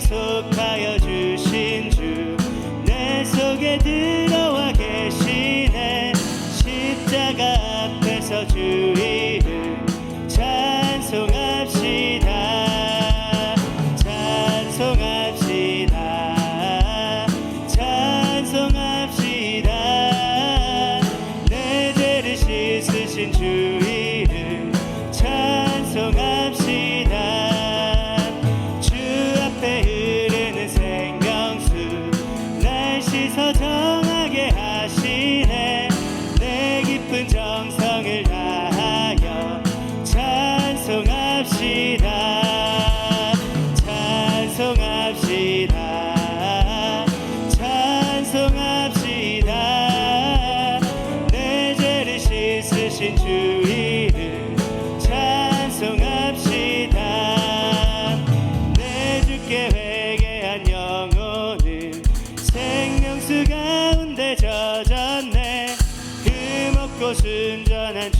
속하여 주신 주 내 속에 들어와 계시네. 십자가 앞에서 주 이름 찬송합시다. 찬송합시다 서 정하게 하시네. 내 깊은 정성을 다하여 찬송합시다. 찬송합시다. 찬송합시다. 내 죄를 씻으신 주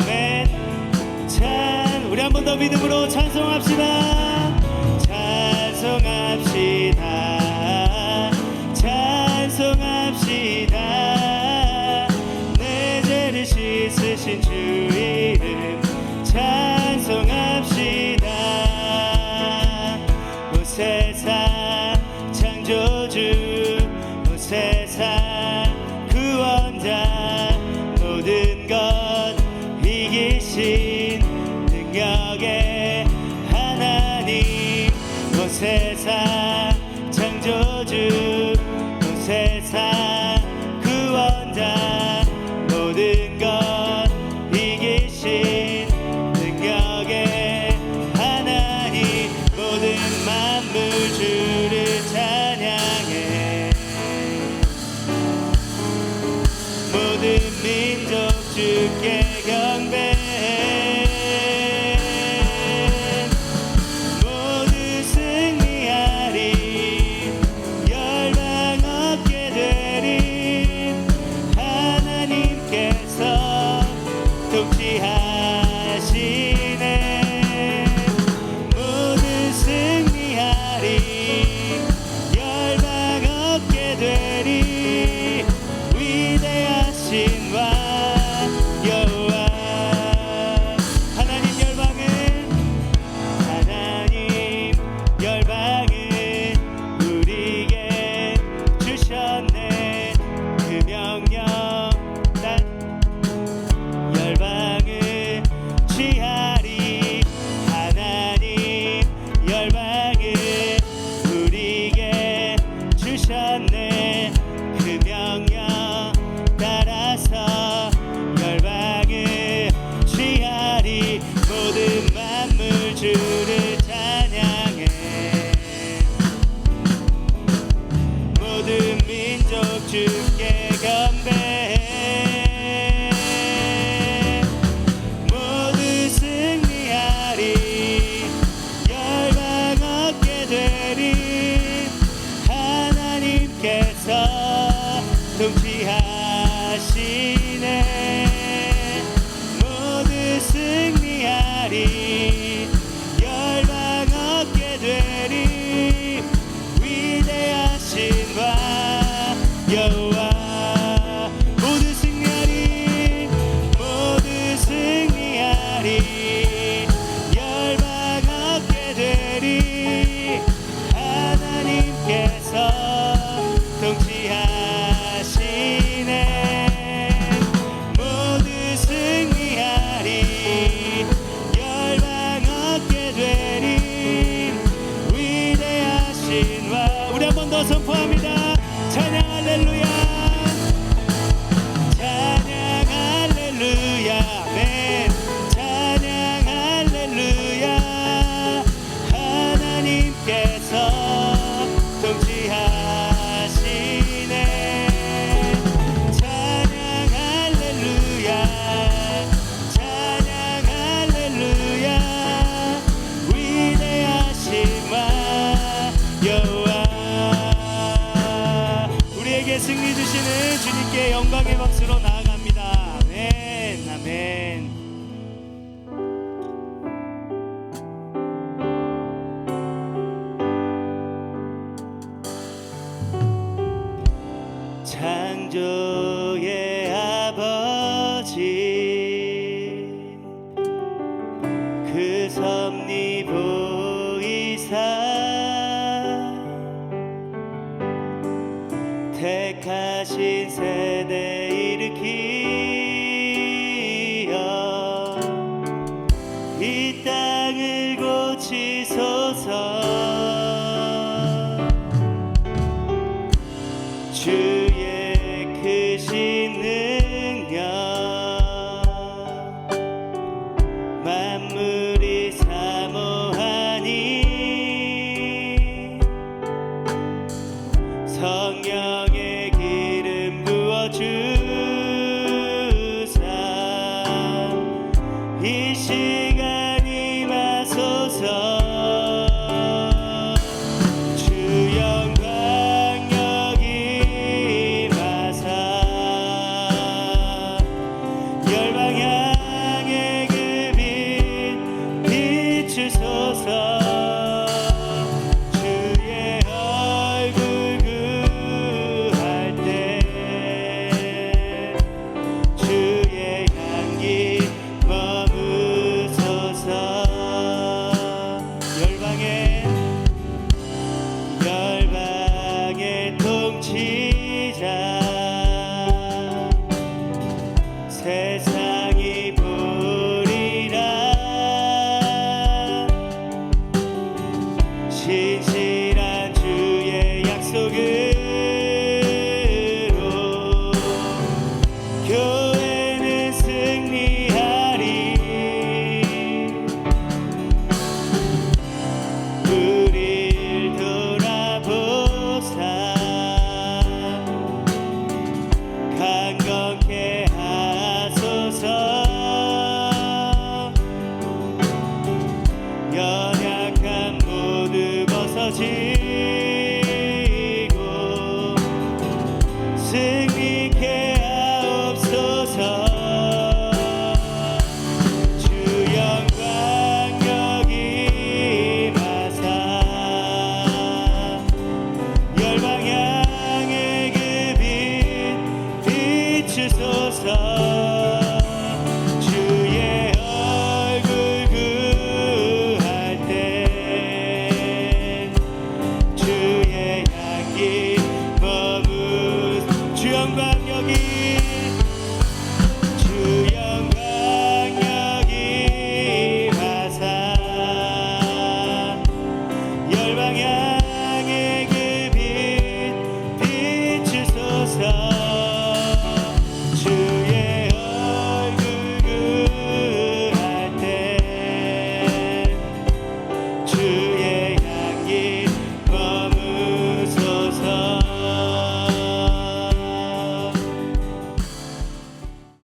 아멘. 찬 우리 한 번 더 믿음으로 찬송합시다. 찬송합시다. 찬송합시다. 내 죄를 씻으신 주 이름 찬송합시다. 뭐 무세사 창조주 again. body. 저에게 승리 주시는 주님께 영광의 박수로 나아갑니다. 아멘, 아멘. 情。